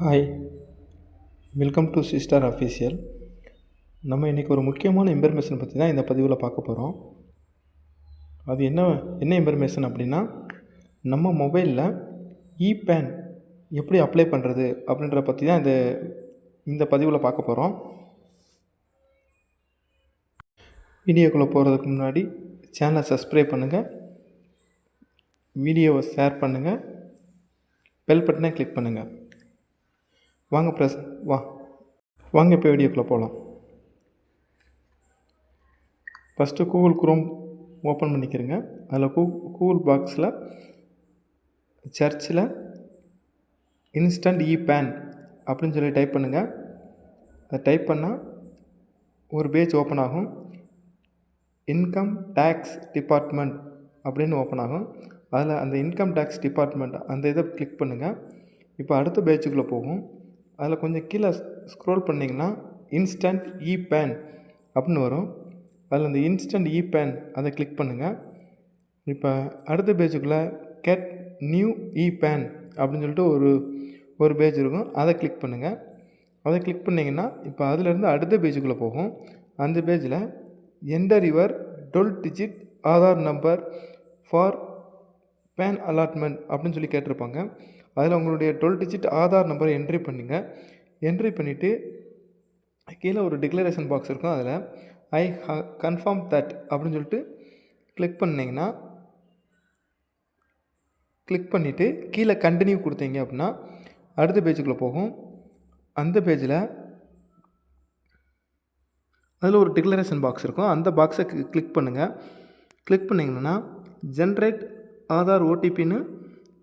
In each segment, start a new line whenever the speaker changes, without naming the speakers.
Hi welcome to sister official நம்ம இன்றைக்கி ஒரு முக்கியமான இன்ஃபர்மேஷன் பற்றி தான் இந்த பதிவில் பார்க்க போகிறோம் அது என்ன என்ன இன்ஃபர்மேஷன் அப்படின்னா நம்ம மொபைலில் இ பேன் எப்படி அப்ளை பண்ணுறது அப்படின்ற பற்றி தான் இந்த இந்த பதிவில் பார்க்க போகிறோம் வீடியோக்குள்ளே போகிறதுக்கு முன்னாடி சேனலை சப்ஸ்கிரைப் பண்ணுங்கள் வீடியோவை ஷேர் பண்ணுங்கள் பெல் பட்டனை கிளிக் பண்ணுங்கள் வாங்க ப்ரெஸ் வா. வாங்க இப்போ வீடியோக்குள்ளே போகலாம் ஃபஸ்ட்டு கூகுள் குரோம் ஓப்பன் பண்ணிக்கிறேங்க. அதில் கூ கூகுள் பாக்ஸில் சர்ச்சில் இன்ஸ்டன்ட் இ பேன் அப்படின்னு சொல்லி டைப் பண்ணுங்கள் அதை டைப் பண்ணால் ஒரு பேஜ் ஓப்பன் ஆகும். இன்கம் டேக்ஸ் டிபார்ட்மெண்ட் அப்படின்னு ஓப்பன் ஆகும். அதில் அந்த இன்கம் டேக்ஸ் டிபார்ட்மெண்ட் அந்த இதை கிளிக் பண்ணுங்கள் இப்போ அடுத்த பேஜுக்குள்ளே போகும். அதில் கொஞ்சம் கீழே ஸ்க்ரோல் பண்ணிங்கன்னா இன்ஸ்டன்ட் இ பேன் அப்படின்னு வரும். அதில் அந்த இன்ஸ்டன்ட் இ பேன் அதை கிளிக் பண்ணுங்கள் இப்போ அடுத்த பேஜுக்குள்ளே கெட் நியூ இ பேன் அப்படின்னு சொல்லிட்டு ஒரு ஒரு பேஜ் இருக்கும். அதை கிளிக் பண்ணுங்கள் அதை கிளிக் பண்ணிங்கன்னா இப்போ அதிலேருந்து அடுத்த பேஜுக்குள்ளே போகும். அந்த பேஜில் enter your twelve digit Aadhaar number for PAN allotment அப்படின்னு சொல்லி கேட்டிருப்பாங்க. அதில் உங்களுடைய டுவெல் டிஜிட் ஆதார் நம்பரை என்ட்ரி பண்ணுங்க. என்ட்ரி பண்ணிவிட்டு கீழே ஒரு டிக்ளரேஷன் பாக்ஸ் இருக்கும் அதில் ஐ ஹ கன்ஃபார்ம் தட் அப்படின்னு சொல்லிட்டு கிளிக் பண்ணிங்கன்னா கிளிக் பண்ணிவிட்டு கீழே கண்டினியூ கொடுத்தீங்க அப்படின்னா அடுத்த பேஜுக்குள்ளே போகும். அந்த பேஜில் அதில் ஒரு டிக்ளரேஷன் பாக்ஸ் இருக்கும். அந்த பாக்ஸை கிளிக் பண்ணுங்கள் கிளிக் பண்ணிங்கன்னா ஜென்ரேட் ஆதார் ஓடிபின்னு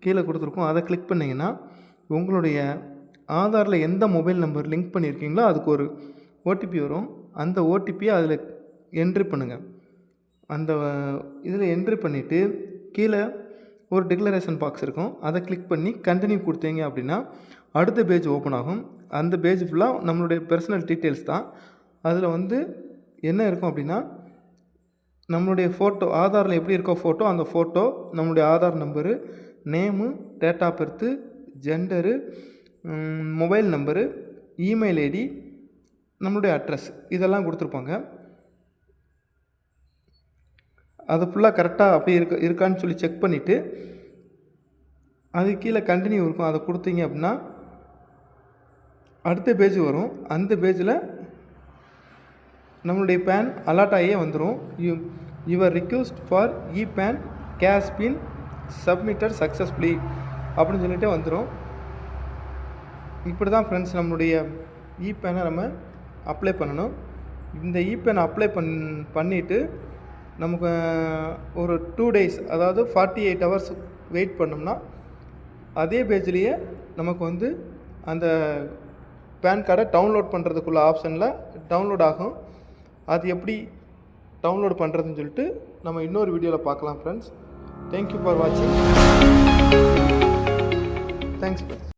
கீழே கொடுத்துருக்கோம். அதை கிளிக் பண்ணிங்கன்னா உங்களுடைய ஆதாரில் எந்த மொபைல் நம்பர் லிங்க் பண்ணியிருக்கீங்களோ அதுக்கு ஒரு ஓடிபி வரும். அந்த ஓடிபியை அதில் என்ட்ரி பண்ணுங்கள் அந்த இதில் என்ட்ரி பண்ணிவிட்டு கீழே ஒரு டிக்ளரேஷன் பாக்ஸ் இருக்கும். அதை கிளிக் பண்ணி கண்டினியூ கொடுத்தீங்க அப்படின்னா அடுத்த பேஜ் ஓப்பன் ஆகும். அந்த பேஜ் ஃபுல்லாக நம்மளுடைய பர்சனல் டீட்டெயில்ஸ் தான். அதில் வந்து என்ன இருக்கும் அப்படின்னா நம்மளுடைய ஃபோட்டோ ஆதாரில் எப்படி இருக்கோ ஃபோட்டோ அந்த ஃபோட்டோ நம்மளுடைய Aadhaar number name date of birth gender mobile number email ID நம்மளுடைய அட்ரஸ் இதெல்லாம் கொடுத்துருப்பாங்க. அது ஃபுல்லாக கரெக்டாக அப்படி இருக்க இருக்கான்னு சொல்லி செக் பண்ணிவிட்டு அது கீழே கண்டினியூ இருக்கும். அதை கொடுத்தீங்க அப்படின்னா அடுத்த பேஜ் வரும். அந்த பேஜில் நம்மளுடைய பேன் அலாட் ஆகியே வந்துடும் you your request for e PAN cash pin submitted successfully அப்படின்னு சொல்லிட்டு வந்துடும் இப்படி தான் ஃப்ரெண்ட்ஸ் நம்மளுடைய இ பேனை நம்ம அப்ளை பண்ணணும். இந்த இ பேன் அப்ளை பண் பண்ணிவிட்டு நமக்கு ஒரு டூ டேஸ் அதாவது ஃபார்ட்டி எயிட் ஹவர்ஸ் வெயிட் பண்ணோம்னா அதே பேஜ்லேயே நமக்கு வந்து அந்த பேன் கார்டை டவுன்லோட் பண்ணுறதுக்குள்ள ஆப்ஷனில் டவுன்லோட் ஆகும். அது எப்படி டவுன்லோட் பண்ணுறதுன்னு சொல்லிட்டு நம்ம இன்னொரு வீடியோவில் பார்க்கலாம் ஃப்ரெண்ட்ஸ் தேங்க்யூ ஃபார் வாட்சிங் தேங்க்ஸ் ஃப்ரெண்ட்ஸ்